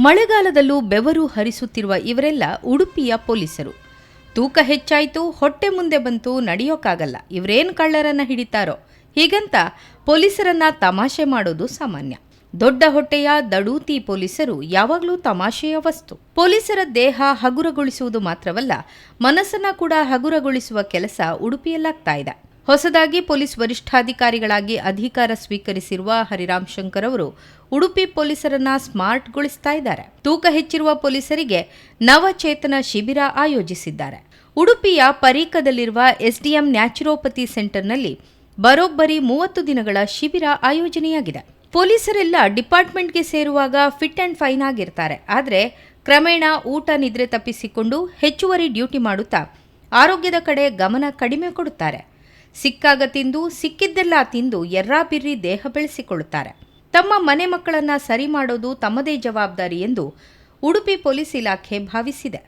ಮಳೆಗಾಲದಲ್ಲೂ ಬೆವರು ಹರಿಸುತ್ತಿರುವ ಇವರೆಲ್ಲ ಉಡುಪಿಯ ಪೊಲೀಸರು. ತೂಕ ಹೆಚ್ಚಾಯಿತು, ಹೊಟ್ಟೆ ಮುಂದೆ ಬಂತು ನಡೆಯೋಕ್ಕಾಗಲ್ಲ ಇವರೇನ್ ಕಳ್ಳರನ್ನ ಹಿಡಿತಾರೋ? ಹೀಗಂತ ಪೊಲೀಸರನ್ನ ತಮಾಷೆ ಮಾಡೋದು ಸಾಮಾನ್ಯ. ದೊಡ್ಡ ಹೊಟ್ಟೆಯ ದಡೂತಿ ಪೊಲೀಸರು ಯಾವಾಗಲೂ ತಮಾಷೆಯ ವಸ್ತು. ಪೊಲೀಸರ ದೇಹ ಹಗುರಗೊಳಿಸುವುದು ಮಾತ್ರವಲ್ಲ, ಮನಸ್ಸನ್ನ ಕೂಡ ಹಗುರಗೊಳಿಸುವ ಕೆಲಸ ಉಡುಪಿಯಲ್ಲಾಗ್ತಾ ಇದೆ. ಹೊಸದಾಗಿ ಪೊಲೀಸ್ ವರಿಷ್ಠಾಧಿಕಾರಿಗಳಾಗಿ ಅಧಿಕಾರ ಸ್ವೀಕರಿಸಿರುವ ಹರಿರಾಮ್ ಶಂಕರ್ ಅವರು ಉಡುಪಿ ಪೊಲೀಸರನ್ನ ಸ್ಮಾರ್ಟ್ಗೊಳಿಸ್ತಾ ಇದ್ದಾರೆ. ತೂಕ ಹೆಚ್ಚಿರುವ ಪೊಲೀಸರಿಗೆ ನವಚೇತನ ಶಿಬಿರ ಆಯೋಜಿಸಿದ್ದಾರೆ. ಉಡುಪಿಯ ಪರೀಕದಲ್ಲಿರುವ ಎಸ್ಡಿಎಂ ನ್ಯಾಚುರೋಪತಿ ಸೆಂಟರ್ನಲ್ಲಿ ಬರೋಬ್ಬರಿ ಮೂವತ್ತು ದಿನಗಳ ಶಿಬಿರ ಆಯೋಜನೆಯಾಗಿದೆ. ಪೊಲೀಸರೆಲ್ಲ ಡಿಪಾರ್ಟ್ಮೆಂಟ್ಗೆ ಸೇರುವಾಗ ಫಿಟ್ ಅಂಡ್ ಫೈನ್ ಆಗಿರ್ತಾರೆ. ಆದರೆ ಕ್ರಮೇಣ ಊಟ ನಿದ್ರೆ ತಪ್ಪಿಸಿಕೊಂಡು ಹೆಚ್ಚುವರಿ ಡ್ಯೂಟಿ ಮಾಡುತ್ತಾ ಆರೋಗ್ಯದ ಕಡೆ ಗಮನ ಕಡಿಮೆ ಕೊಡುತ್ತಾರೆ. ಸಿಕ್ಕಾಗ ತಿಂದು, ಸಿಕ್ಕಿದ್ದೆಲ್ಲ ತಿಂದು ಎರ್ರಾಬಿರ್ರಿ ದೇಹ ಬೆಳೆಸಿಕೊಳ್ಳುತ್ತಾರೆ. ತಮ್ಮ ಮನೆ ಮಕ್ಕಳನ್ನ ಸರಿ ಮಾಡೋದು ತಮ್ಮದೇ ಜವಾಬ್ದಾರಿ ಎಂದು ಉಡುಪಿ ಪೊಲೀಸ್ ಇಲಾಖೆ ಭಾವಿಸಿದೆ.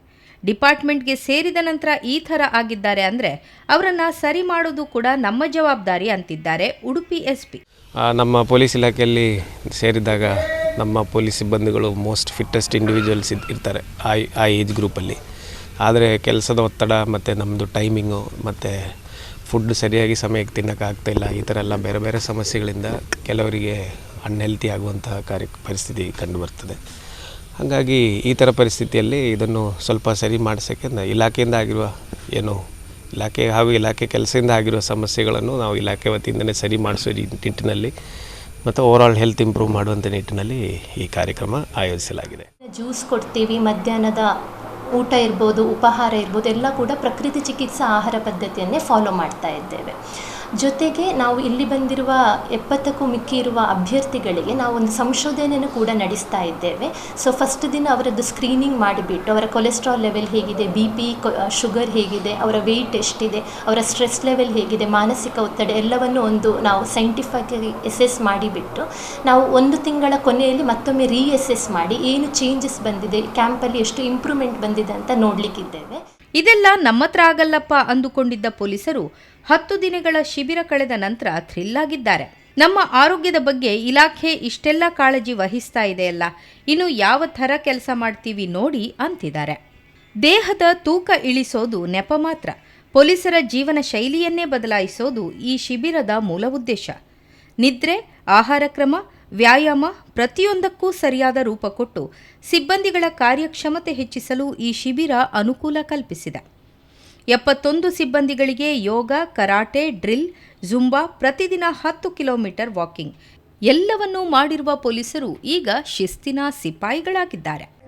ಡಿಪಾರ್ಟ್ಮೆಂಟ್ಗೆ ಸೇರಿದ ನಂತರ ಈ ಥರ ಆಗಿದ್ದಾರೆ ಅಂದರೆ ಅವರನ್ನು ಸರಿ ಮಾಡೋದು ಕೂಡ ನಮ್ಮ ಜವಾಬ್ದಾರಿ ಅಂತಿದ್ದಾರೆ ಉಡುಪಿ ಎಸ್ ಪಿ ನಮ್ಮ ಪೊಲೀಸ್ ಇಲಾಖೆಯಲ್ಲಿ ಸೇರಿದಾಗ ನಮ್ಮ ಪೊಲೀಸ್ ಸಿಬ್ಬಂದಿಗಳು ಮೋಸ್ಟ್ ಫಿಟ್ಟೆಸ್ಟ್ ಇಂಡಿವಿಜುವಲ್ಸ್ ಇರ್ತಾರೆ. ಆ ಆ ಏಜ್ ಗ್ರೂಪಲ್ಲಿ. ಆದರೆ ಕೆಲಸದ ಒತ್ತಡ ಮತ್ತು ನಮ್ಮದು ಟೈಮಿಂಗು ಮತ್ತು ಫುಡ್ ಸರಿಯಾಗಿ ಸಮಯಕ್ಕೆ ತಿನ್ನೋಕ್ಕಾಗ್ತಾ ಇಲ್ಲ, ಈ ಥರ ಎಲ್ಲ ಬೇರೆ ಬೇರೆ ಸಮಸ್ಯೆಗಳಿಂದ ಕೆಲವರಿಗೆ ಅನ್ಹೆಲ್ತಿ ಆಗುವಂತಹ ಕಾರ್ಯ, ಪರಿಸ್ಥಿತಿ ಕಂಡುಬರ್ತದೆ. ಹಾಗಾಗಿ ಈ ಥರ ಪರಿಸ್ಥಿತಿಯಲ್ಲಿ ಇದನ್ನು ಸ್ವಲ್ಪ ಸರಿ ಮಾಡಿಸೋಕ್ಕೆ ಇಲಾಖೆಯಿಂದ ಆಗಿರುವ ಏನು, ಇಲಾಖೆ, ಹಾಗೂ ಇಲಾಖೆ ಕೆಲಸದಿಂದ ಆಗಿರುವ ಸಮಸ್ಯೆಗಳನ್ನು ನಾವು ಇಲಾಖೆ ವತಿಯಿಂದಲೇ ಸರಿ ಮಾಡಿಸೋ ನಿಟ್ಟಿನಲ್ಲಿ, ಮತ್ತು ಓವರಾಲ್ ಹೆಲ್ತ್ ಇಂಪ್ರೂವ್ ಮಾಡುವಂಥ ನಿಟ್ಟಿನಲ್ಲಿ ಈ ಕಾರ್ಯಕ್ರಮ ಆಯೋಜಿಸಲಾಗಿದೆ. ಜ್ಯೂಸ್ ಕೊಡ್ತೀವಿ ಮಧ್ಯಾಹ್ನದ ಊಟ ಇರ್ಬೋದು ಉಪಹಾರ ಇರ್ಬೋದು ಎಲ್ಲ ಕೂಡ ಪ್ರಕೃತಿ ಚಿಕಿತ್ಸಾ ಆಹಾರ ಪದ್ಧತಿಯನ್ನೇ ಫಾಲೋ ಮಾಡ್ತಾ ಇದ್ದೇವೆ. ಜೊತೆಗೆ ನಾವು ಇಲ್ಲಿ ಬಂದಿರುವ ಎಪ್ಪತ್ತಕ್ಕೂ ಮಿಕ್ಕಿ ಇರುವ ಅಭ್ಯರ್ಥಿಗಳಿಗೆ ನಾವು ಒಂದು ಸಂಶೋಧನೆಯನ್ನು ಕೂಡ ನಡೆಸ್ತಾ ಇದ್ದೇವೆ. ಸೊ ಫಸ್ಟ್ ದಿನ ಅವರದ್ದು ಸ್ಕ್ರೀನಿಂಗ್ ಮಾಡಿಬಿಟ್ಟು, ಅವರ ಕೊಲೆಸ್ಟ್ರಾಲ್ ಲೆವೆಲ್ ಹೇಗಿದೆ ಬಿ ಪಿ ಶುಗರ್ ಹೇಗಿದೆ, ಅವರ ವೆಯ್ಟ್ ಎಷ್ಟಿದೆ, ಅವರ ಸ್ಟ್ರೆಸ್ ಲೆವೆಲ್ ಹೇಗಿದೆ, ಮಾನಸಿಕ ಒತ್ತಡ ಎಲ್ಲವನ್ನು ಒಂದು ನಾವು ಸೈಂಟಿಫಿಕ್ ಎಸೆಸ್ ಮಾಡಿಬಿಟ್ಟು, ನಾವು ಒಂದು ತಿಂಗಳ ಕೊನೆಯಲ್ಲಿ ಮತ್ತೊಮ್ಮೆ ರೀಎಸೆಸ್ ಮಾಡಿ, ಏನು ಚೇಂಜಸ್ ಬಂದಿದೆ ಕ್ಯಾಂಪಲ್ಲಿ ಎಷ್ಟು ಇಂಪ್ರೂವ್ಮೆಂಟ್ ಬಂದಿದೆ ಅಂತ ನೋಡಲಿಕ್ಕಿದ್ದೇವೆ. ಇದೆಲ್ಲ ನಮ್ಮತ್ರ ಆಗಲ್ಲಪ್ಪ ಅಂದುಕೊಂಡಿದ್ದ ಪೊಲೀಸರು ಹತ್ತು ದಿನಗಳ ಶಿಬಿರ ಕಳೆದ ನಂತರ ಥ್ರಿಲ್ ಆಗಿದ್ದಾರೆ. ನಮ್ಮ ಆರೋಗ್ಯದ ಬಗ್ಗೆ ಇಲಾಖೆ ಇಷ್ಟೆಲ್ಲ ಕಾಳಜಿ ವಹಿಸ್ತಾ ಇದೆಯಲ್ಲ, ಇನ್ನು ಯಾವ ಥರ ಕೆಲಸ ಮಾಡ್ತೀವಿ ನೋಡಿ ಅಂತಿದ್ದಾರೆ. ದೇಹದ ತೂಕ ಇಳಿಸೋದು ನೆಪ ಮಾತ್ರ, ಪೊಲೀಸರ ಜೀವನ ಶೈಲಿಯನ್ನೇ ಬದಲಾಯಿಸೋದು ಈ ಶಿಬಿರದ ಮೂಲ ಉದ್ದೇಶ. ನಿದ್ರೆ, ಆಹಾರ ಕ್ರಮ ವ್ಯಾಯಾಮ ಪ್ರತಿಯೊಂದಕ್ಕೂ ಸರಿಯಾದ ರೂಪ ಕೊಟ್ಟು ಸಿಬ್ಬಂದಿಗಳ ಕಾರ್ಯಕ್ಷಮತೆ ಹೆಚ್ಚಿಸಲು ಈ ಶಿಬಿರ ಅನುಕೂಲ ಕಲ್ಪಿಸಿದೆ. ಎಪ್ಪತ್ತೊಂದು ಸಿಬ್ಬಂದಿಗಳಿಗೆ ಯೋಗ, ಕರಾಟೆ, ಡ್ರಿಲ್, ಜುಂಬಾ ಪ್ರತಿದಿನ ಹತ್ತು ಕಿಲೋಮೀಟರ್ ವಾಕಿಂಗ್ ಎಲ್ಲವನ್ನೂ ಮಾಡಿರುವ ಪೊಲೀಸರು ಈಗ ಶಿಸ್ತಿನ ಸಿಪಾಯಿಗಳಾಗಿದ್ದಾರೆ.